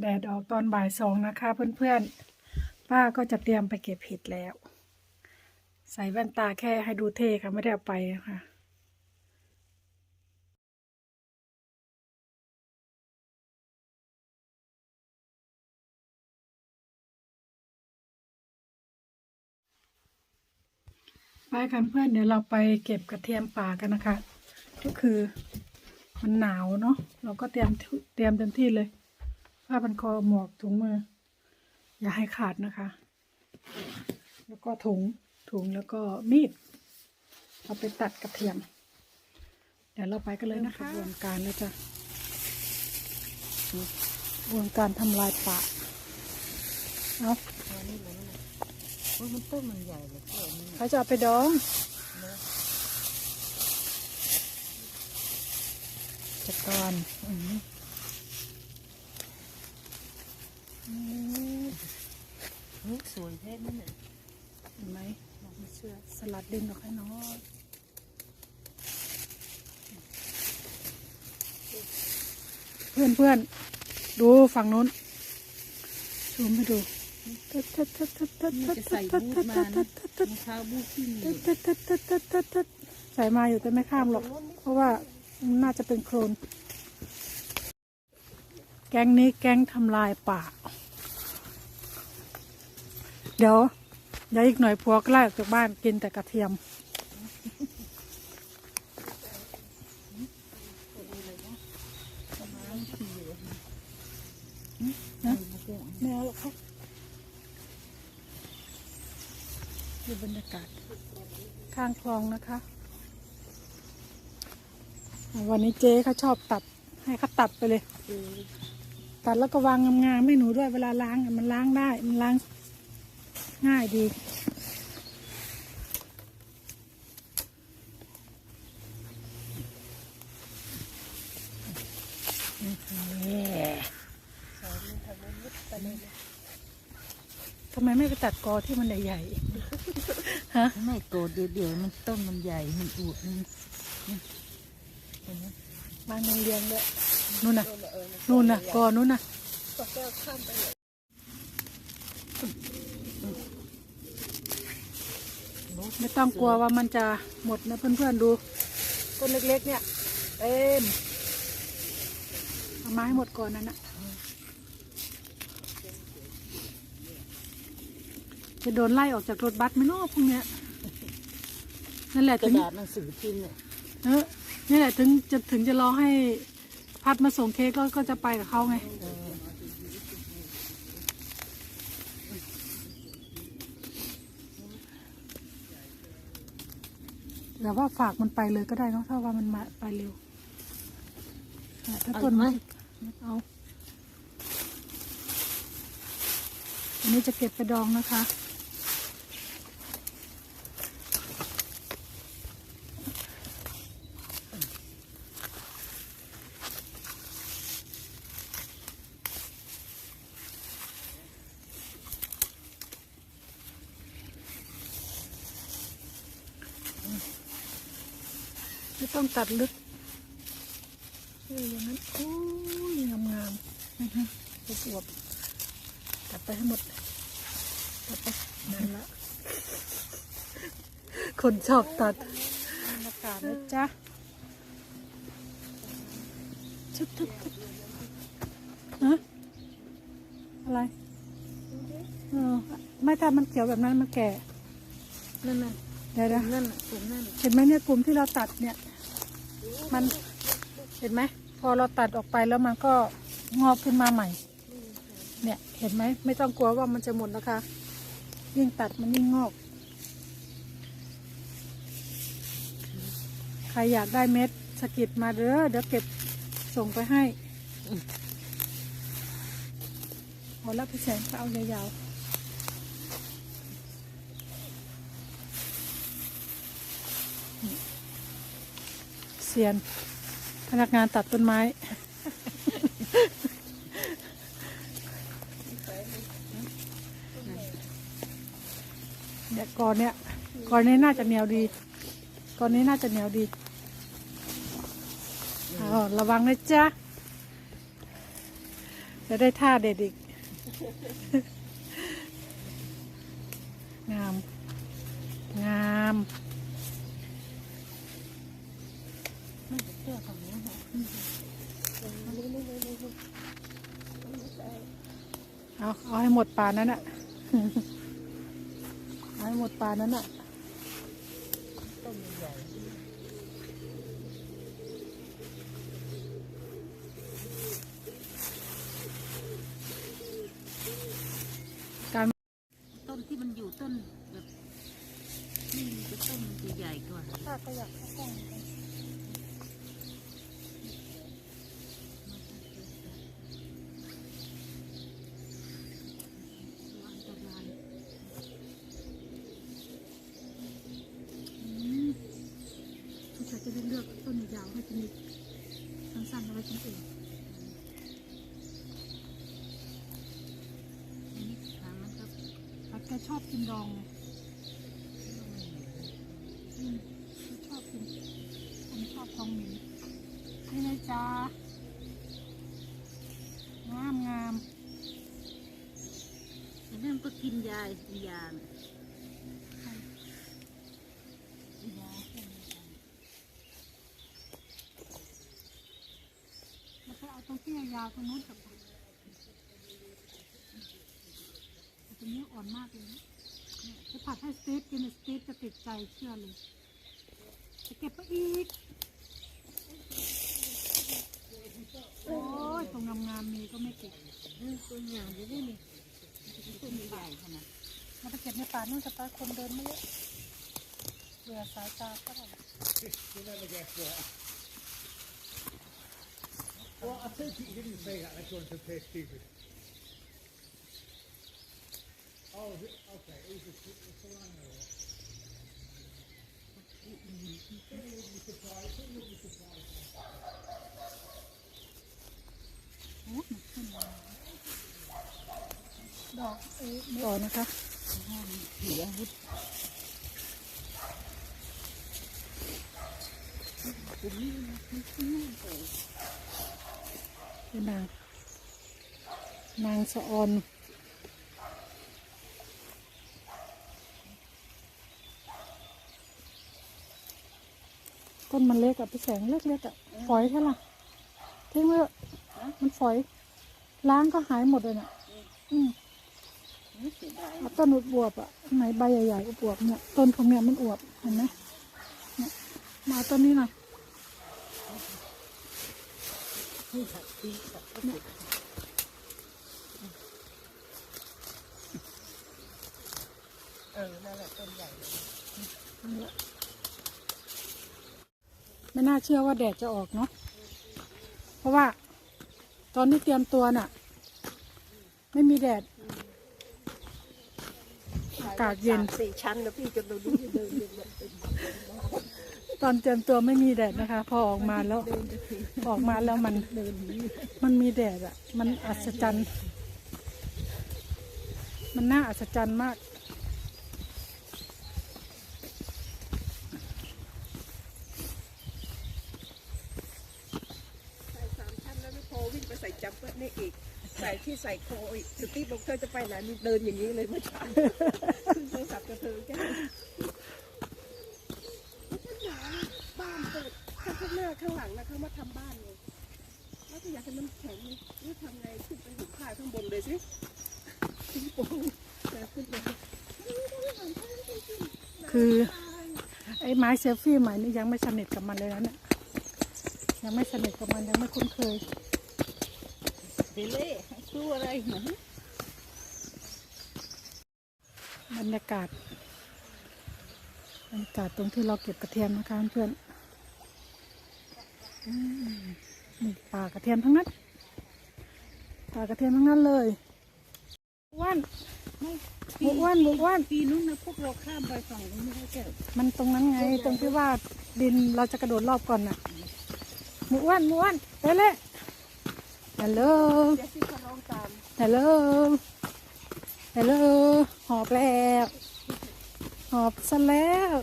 แดดออกตอนบ่ายสองนะคะเพื่อนๆ ป้าก็จะเตรียมไปเก็บเห็ดแล้ว ใส่แว่นตาแค่ให้ดูเท่ค่ะ ไม่ได้เอาไปนะคะไปกันเพื่อนเดี๋ยวเราไปเก็บกระเทียมป่ากันนะคะ ก็คือมันหนาวเนาะเราก็เตรียมเตรียมเต็มที่เลย ผ้าพันคอหมวกถุงมือ อย่าให้ขาดนะคะ แล้วก็ถุงถุงแล้วก็มีดเอาไปตัดกระเทียม เดี๋ยวเราไปกันเลยนะคะกระบวนการแล้วจ้ะกระบวนการทำลายป่าเอาอันนี้มันโอ้ยมันต้นมันใหญ่เลยแค่นี้เขาจะเอาไปดองจัดการอืม นี่สวยแท้นั่นน่ะเห็นไหมไม่เชื่อสลัดดินออกให้น้อยเพื่อนเพื่อนๆดูฝั่งนู้นซูมให้ดูนี่จะใส่บูทมานะรองเท้าบูทที่มีใส่มาอยู่แต่ไม่ข้ามหรอก เพราะว่ามันน่าจะเป็นโคลน แก๊งนี้แก๊งทำลายป่า เดี๋ยวเดี๋ยวอีกหน่อยพัวก็ไล่ออกจากบ้านกินแต่กระเทียมนะไม่เอาหรอครับดูบรรยากาศ ข้างคลองนะคะ วันนี้เจ๊เขาชอบตัด ให้เขาตัดไปเลย ตัดแล้วก็วางงามๆให้หนูด้วยเวลาล้างอะมันล้างได้มันล้างง่ายดีทำไมไม่ไปตัดกอที่มันใหญ่ๆฮะไม่โกรธเดี๋ยวเดี๋ยวมันต้นมันใหญ่ มันอูดมันนี่เห็นไหมบ้านยังเลี้ยงด้วย นู่นน่ะนู่นน่ะกอนู่นน่ะไม่ต้องกลัวว่ามันจะหมดนะเพื่อนๆดูต้นเล็กๆเนี่ยเต็มเอาไม้หมดก่อนนั่นนะจะโดนไล่ออกจากรถบัสไหมเนาะพวกเนี้ยนั่นแหละกระถึงดาษหนังสือพิมพ์เนี่ยเออนี่แหละถึงจะถึงจะรอให้ พัดมาส่งเค้กก็ก็จะไปกับเขาไง แต่ว่าฝากมันไปเลยก็ได้เนอะถ้าว่ามันมาไปเร็วอะถ้าต้นไม้เอา อันนี้จะเก็บไปดองนะคะ ไม่ ต้องตัดลึกเอออย่างนั้นโอ้ยงามงามๆอื้อหืออวบๆตัดไปให้หมดตัดไปนั่นละ คนชอบตัดบรรยากาศนะจ๊ะชุบชุบชุบฮะอะไรเออไม่ถ้ามันเขียวแบบนั้นมันแก่นั่นน่ะเดี๋ยวนะนั่นน่ะผมนั่นเห็นไหมเนี่ยกลุ่มที่เราตัดเนี่ย มันเห็นไหมพอเราตัดออกไปแล้วมันก็งอกขึ้นมาใหม่ เนี่ยเห็นไหมไม่ต้องกลัวว่ามันจะหมดนะคะ ยิ่งตัดมันยิ่งงอก ใครอยากได้เม็ดสะกิดมาเด้อเดี๋ยวเก็บส่งไปให้พอแล้วพี่แสงก็เอายาวๆ ซียน พนักงานตัดต้นไม้ เนี่ยกอนเนี่ยกอนนี้น่าจะเหนียวดีกอนนี้น่าจะเหนียวดีเอาระวังนะจ๊ะ จะได้ท่าเด็ดอีก งาม งาม ไม่เชื่อฝั่งนี้ค่ะ เอาเอาให้หมดป่านั้นอะเอาให้หมดป่านั้นอะต้นมันใหญ่การต้นที่มันอยู่ต้นแบบนี่มันจะต้นมันจะใหญ่กว่าถ้าก็อยากเข้ากล้องเหมือนกัน อันตราย สงสัยจะได้เลือกต้นยาวให้เป็นสั้นๆเอาไว้กินเอง อันนี้ทางนั้นก็ ปัดแกชอบกินดองอืมชอบกินผมชอบทองหมินนี่นะจ๊ะงามงามอันนั้นก็กินยากินยาน่ะกินยาเส้นยาแล้วก็เอาตรงที่ยาวๆตรงนู้นกับตรงนี้อ่อนมากเลยนะเนี่ยจะ ผัดให้สตีฟกินสตีฟจะติดใจเชื่อเลยจะเก็บไปอีก โอ้ยตรงงามๆมีก็ไม่เก็บเออตัวอย่างจะได้นี่ต้นใหญ่ขนาดเราไปเก็บในป่านู่นจะไปคนเดินไม่เยอะเบื่อสายตาก็ได้ Well, I take it you didn't say that. I just wanted to play stupid. Oh, is it? okay. Who's the, the Solano? or what? Who would be surprised? Who would be surprised? โอ้มันขึ้นมาดอกเอ๊ะต่อนะคะเสียวุฒคือนางนางสะออน ต้นมันเล็กอะพี่แสงเล็กๆอะฝอยใช่ล่ะทิ้งไว้เถอมันฝอย ล้างก็หายหมดเลยน่ะ อืมเอาต้นอวบๆอะไหนใบใหญ่ๆอวบๆเนี่ยต้นพวกเนี้ยมันอวบเห็นไหมเนี่ยมาต้นนี้หน่อยเออนั่นแหละต้นใหญ่ ไม่น่าเชื่อว่าแดดจะออกเนาะ เพราะว่า ตอนที่เตรียมตัวน่ะ ไม่มีแดด อากาศเย็นสี่ชั้นแล้วพี่จนเดูเดินเดินเดินเป็นตอนเตรียมตัวไม่มีแดดนะคะ พอออกมาแล้ว เดินจะทีออกมาแล้วมันมันมีแดดอะมันอัศจรรย์ มันน่าอัศจรรย์มาก ใส่สามชั้นแล้วไม่พอวิ่งไปใส่จัมเปอร์นี่อีก ใส่ ที่ใส่โคอีกสตีฟบอกเธอจะไปไหนนี่เดินอย่างนี้เลยเมื่อเช้าขึ้นโทรศัพท์กับเธอแค่บ้านเปิดข้างหน้าข้างหลังนะเขามาทำบ้านไงแล้วก็อยากจะน้ำแข็งนี่นี่ทำไงขึ้นไปหุบผ้าข้างบนเลยสิทิ้งโป่งแต่ขึ้นไปคือไอ้ไม้เซลฟี่ใหม่นี่ยังไม่สนิทกับมันเลยนะเนี่ยยังไม่สนิทกับมันยังไม่คุ้นเคยเดเล่สู้อะไรหนูบรรยากาศบรรยากาศตรงที่เราเก็บกระเทียมนะคะเพื่อนอืมนี่ป่ากระเทียมทั้งนั้นป่ากระเทียมทั้งนั้นเลยอ้วนหมูอ้วนหมูอ้วนปีนู้นนะพวกเราข้ามไปฝั่งนู้นไม่ได้แก่มันตรงนั้นไงตรงที่ว่าดินเราจะกระโดดรอบก่อนน่ะหมูอ้วนหมูอ้วนไปเลย ฮัลโหล ฮัลโหล ฮัลโหล หอบแล้ว หอบซะแล้ว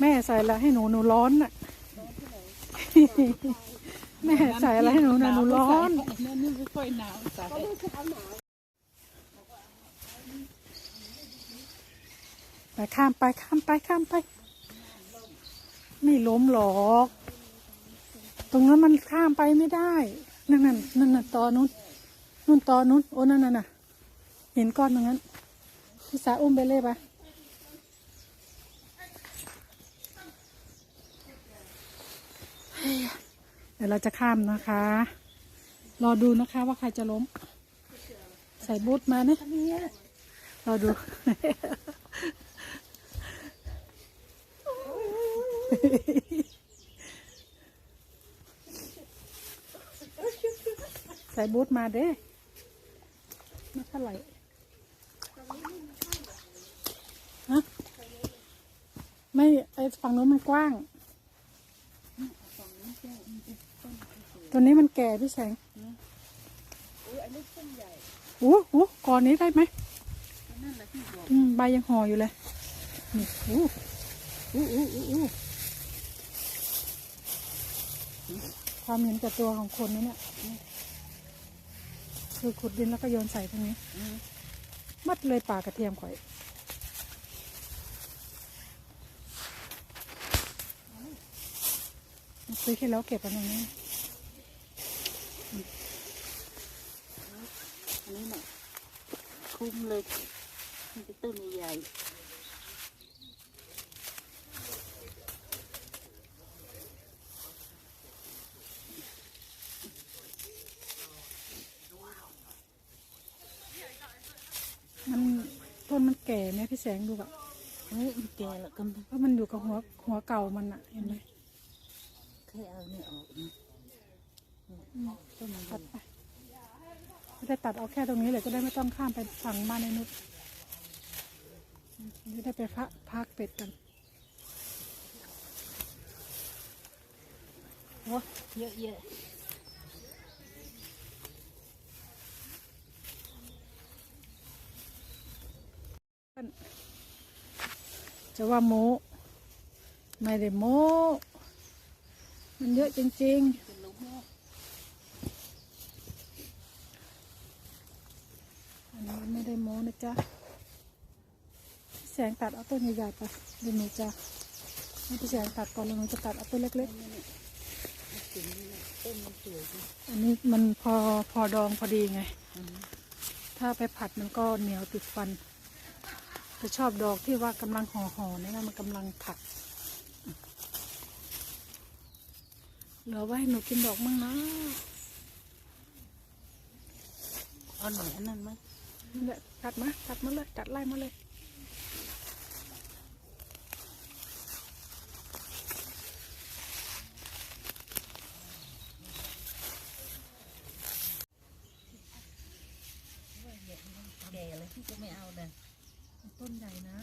แม่ใส่อะไรให้หนูหนูร้อนน่ะ แม่ใส่อะไรให้หนูนะหนูร้อนนี่ไม่ค่อยหนาวไปข้ามไปข้ามไปข้ามไป ไม่ล้มหรอก ตรงนั้นมันข้ามไปไม่ได้ นั่นนั่นนั่นน่ะตอนู้นนู่นตอนู้นโอ้นั่นน่ะน่ะเห็นก้อนตรงนั้นพี่สาอุ้มไปเลยปะเดี๋ยวเราจะข้ามนะคะ รอดูนะคะว่าใครจะล้ม ใส่บูทมาเนี่ยรอดู ใส่บูทมาเด้ไม่เท่าไหร่ฮะไม่ไอฝั่งโน้นมันกว้าง ตัวนี้มันแก่พี่แสงอุ้ยอันนี้ต้นใหญ่อู้อู้ก่อนนี้ได้ไหมนั่นแหละที่บอกอืมใบยังห่ออยู่เลยนี่อู้อู้อู้อู้อู้ความเห็นแต่ตัวของคนนี่เนี่ย คือขุดดินแล้วก็โยนใส่ตรงนี้ มัดเลยป่ากระเทียมข่อยซื้อที่แล้วเก็บอันนี้อันนี้น่ะคุ้มเลยมันเป็นต้นใหญ่ มัน ต้นมันแก่ไหมพี่แสงดูแบบเฮ้ยมันแก่แล้วก็ไม่เพราะมันอยู่กับหัวหัวเก่ามันอะเห็นไหมแค่เอาเนี่ยออกนะต้นมันตัดไปไม่ได้ตัดเอาแค่ตรงนี้เลยจะได้ไม่ต้องข้ามไปฝั่งบ้านในนุชจะได้ไปพักพักเป็ดกันโอ้เยอะแจะว่าโมไม่ได้โมมันเยอะจริงๆ อันนี้ไม่ได้โมนะจ๊ะ แสงตัดเอาต้นใหญ่ๆไปเดี๋ยวหนูจะให้พี่แสงตัดก่อนแล้วหนูจะตัดเอาต้นเล็กๆ อันนี้มันพอพอดองพอดีไง ถ้าไปผัดมันก็เหนียวติดฟัน จะชอบดอกที่ว่ากำลังห่อห่อๆเนี่ยนะมันกำลังผัดเหลือไว้ให้หนูกินดอกมั่งนะเอาหน่อยอันนั้นไหมนี่แหละตัดมาตัดมาเลยตัดไล่มาเลยแก่เลยที่จะไม่เอาเลย ต้นใหญ่นะ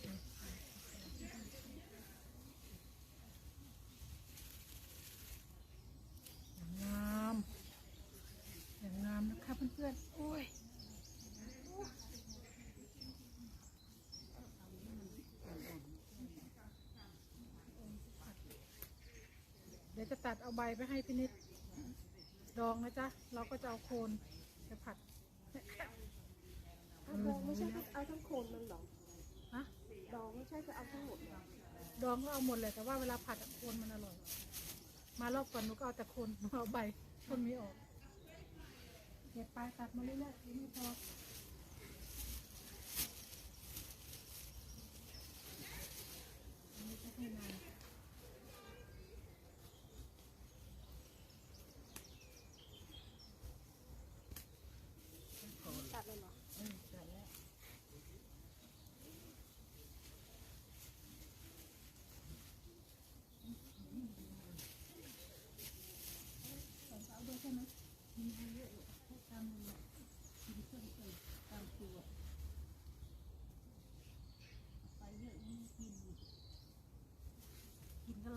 อย่างงามอย่างงามนะคะเพื่อนๆ โอ้ยเดี๋ยวจะตัดเอาใบไปให้พี่นิดดองนะจ๊ะ เราก็จะเอาโคนไปผัด ดองไม่ใช่เอาทั้งโคนมันหรอฮะดองไม่ใช่จะเอาทั้งหมดเหรอดองก็เอาหมดเลยแต่ว่าเวลาผัดอะโคนมันอร่อย มารอบก่อนหนูก็เอาแต่โคนหนูเอาใบต้นนี้ออกเก็บไปตัดมาเรื่อยๆนี่ไม่พออั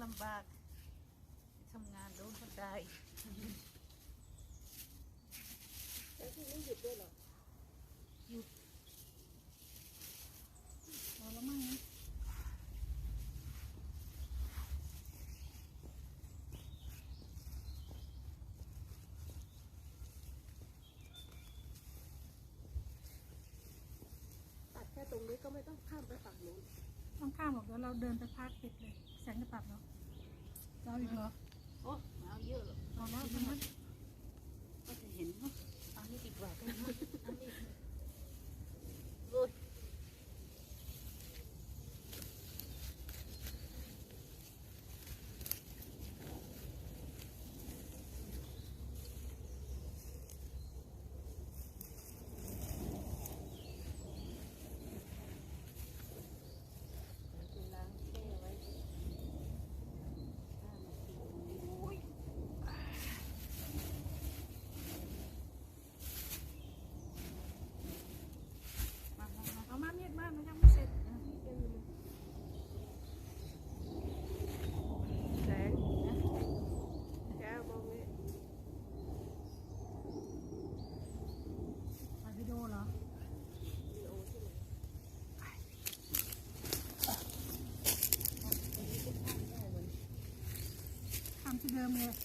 ลำบากทำงานโดนกระจายแล้วที่ไม่หยุดด้วยเหรอหยุดพอแล้วมั้งตัดแค่ตรงนี้ก็ไม่ต้องข้ามไปฝั่งนู้นต้องข้ามหรอกเดี๋ยวเราเดินไปพักติดเลยแสงจะปรับเนาะ หรอกเอาแล้วทำไม ก็จะเห็นว่าเอานี่ดีกว่ากันนะเอานี่โอ้ย เอามามีดมามันยังไม่เสร็จ แสงแก้วมองนี่ ถ่ายวิดีโอเหรอ วิดีโอใช่ไหม ทำที่เดิมเลย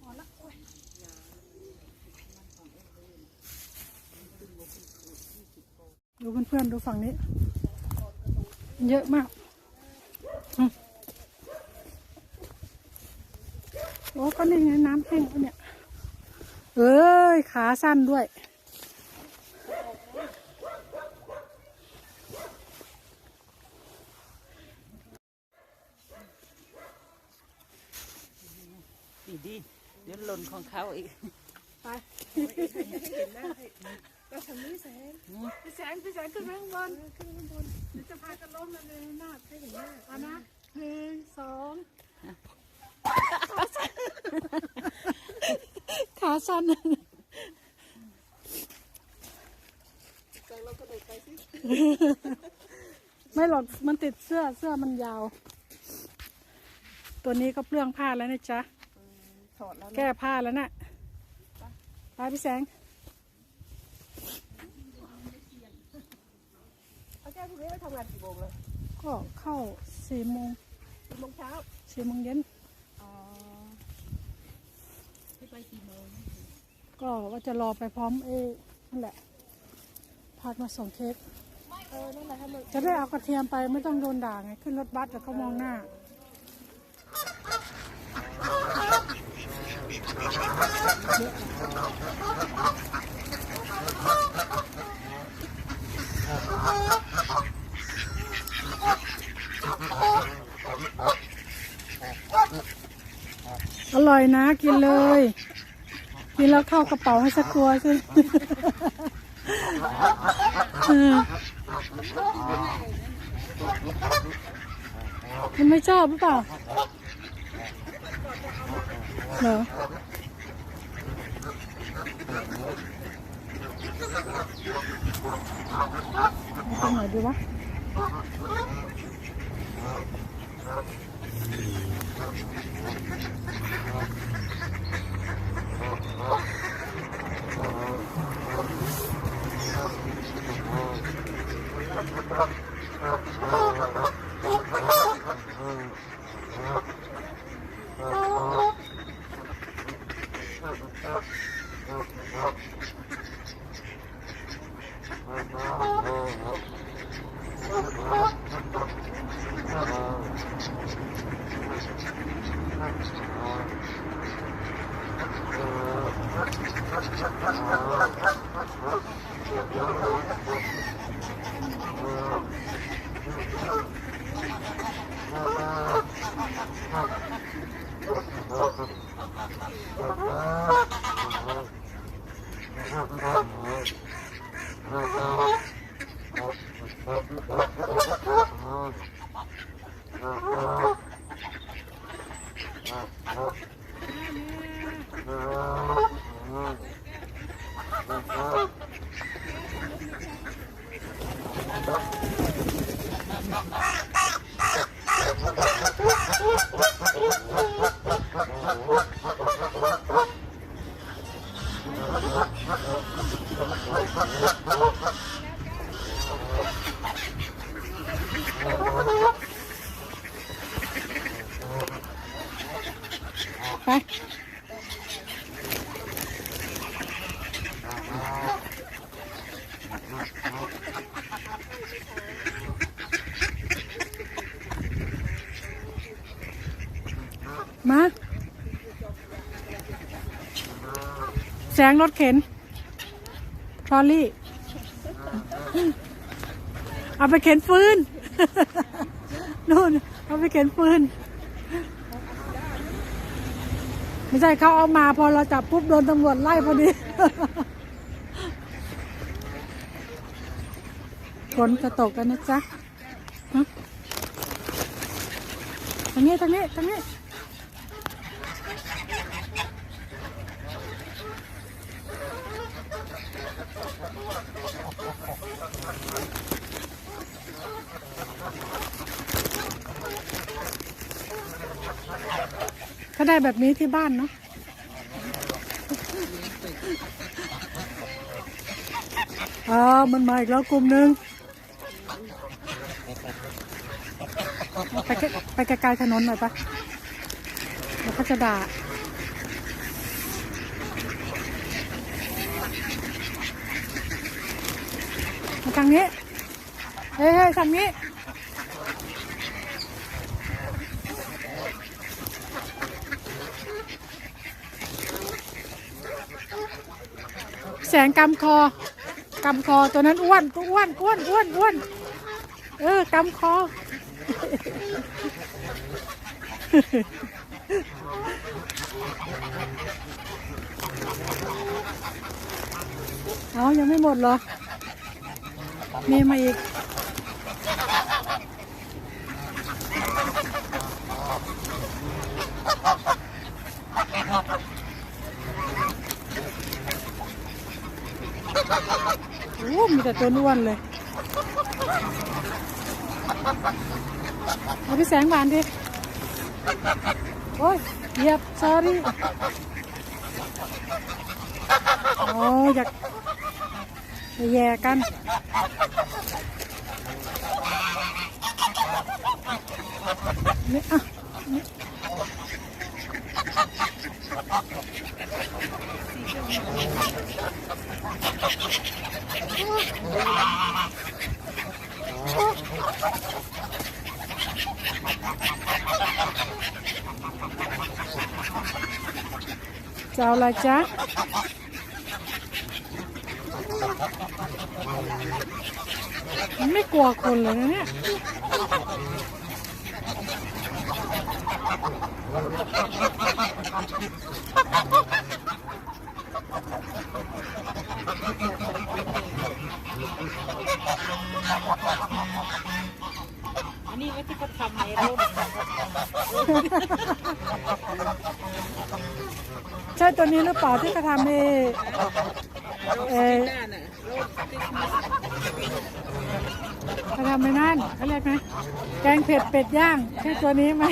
พอละโอ้ยดูเพื่อนๆดูฝั่งนี้ เยอะมากอืมโอ้ก็นี่ไงน้ำแห้งแล้วเนี่ยเอ้ย ขาสั้นด้วย ดีดีเดี๋ยวหล่นของเขาอีก ไปให้เห็นหน้าให้ก็ทำนี้แสงพี่แสงพี่แสงขึ้นไปข้างบนขึ้นข้างบนเดี๋ยวจะพากันล้มเลยหน้าให้เห็นหน้าเอานะหนึ่งสองขาสั้น แสงเรากระโดดไปสิ ไม่หรอกมันติดเสื้อเสื้อมันยาว ตัวนี้ก็เปลื้องผ้าแล้วนะจ๊ะถอดแล้วแก้ผ้าแล้วนะ่ะไปพี่แสงเอาแก้วพวกนี้ไปทำงานกี่โมงเลยก็เข้าสี่โมงกี่โมงเช้าสี่โมงเย็นอ๋อที่ไปกี่โมงก็ว่าจะรอไปพร้อมเอนั่นแหละพาดมาส่งเค้กเออนั่นแหละให้มันจะได้เอากระเทียมไปไม่ต้องโดนด่าไงขึ้นรถบัสแล้วเขามองหน้า อร่อยนะกินเลย กินแล้วเข้ากระเป๋าให้สักตัวสิ มันไม่ชอบหรือเปล่าเหรอเอาตรงไหนดีวะ เมา แสงรถเข็นทรอลลี่ เอาไปเข็นฟืนนู่น เอาไปเข็นฟืนไม่ใช่เขาเอามาพอเราจับปุ๊บโดนตำรวจไล่พอดี นจะตกกันนะจ๊ะฮะทางนี้ทางนี้ทางนี้ถ้าได้แบบนี้ที่บ้านเนาะอ้าวมันมาอีกแล้วกลุ่มหนึ่ง ไปไกลๆถนนหน่อยปะเดี๋ยวเขาจะด่าทางนี้ เฮ้ยเฮ้ยทางนี้แสงกำคอกำคอตัวนั้นอ้วนตัวอ้วนอ้วนอ้วนอ้วนเออกำคอ เอายังไม่หมดเหรอ มีมาอีก โอ้ มีแต่ตัวอ้วนเลย Habis sayang mandi. Oh, iya, yep, sorry. Oh, ya. Iya yeah, kan. Ini ah. Oh, my God. จะเอาอะไรจ๊ะไม่กลัวคนเลยนะเนี่ย อันนี้ไว้ที่เขาทำในรถ ใช่ตัวนี้หรือเปล่าที่เขาทำให้เออด้านน่ะรถติดมาเขาทำไม่นั่นเขาเรียกไหมแกงเผ็ดเป็ดย่างใช่ตัวนี้ไหม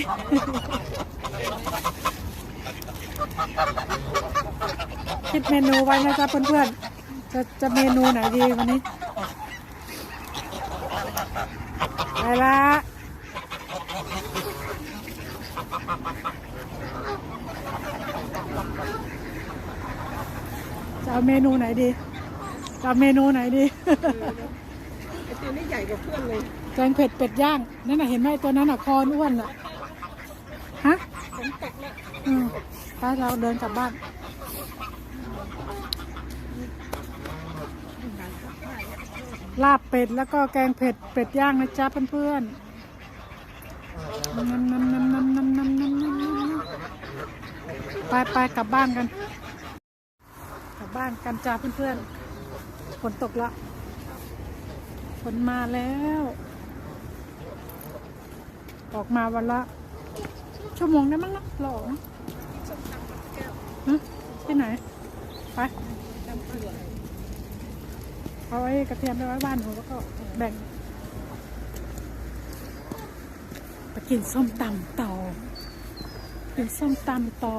คิดเมนูไว้นะจ๊ะเพื่อนๆ จะจะเมนูไหนดีวันนี้ ไปละ เอาเมนูไหนดีเอาเมนูไหนดีไอตัวนี้ใหญ่กว่าเพื่อนเลยแกงเผ็ดเป็ดย่างนั่นน่ะเห็นไหมตัวนั้นอะคออ้วนอะฮะถ้วไปเราเดินกลับบ้านลาบเป็ดแล้วก็แกงเผ็ดเป็ดย่างนะจ๊ะเพื่อนๆน้ำน้ำน้ำน้ำน้ำน้ำน้ำไปไปกลับบ้านกัน บ้านกันจ้าเพื่อนๆฝนตกละฝนมาแล้ว ออกมาวันละ ชั่วโมงได้มั้งนะเราอกนะฮะที่ไหน ไปเอาไว้กระเทียมไปไว้บ้านหนูแล้วก็แบ่งไปกินส้มตำต่อกินส้มตำต่อ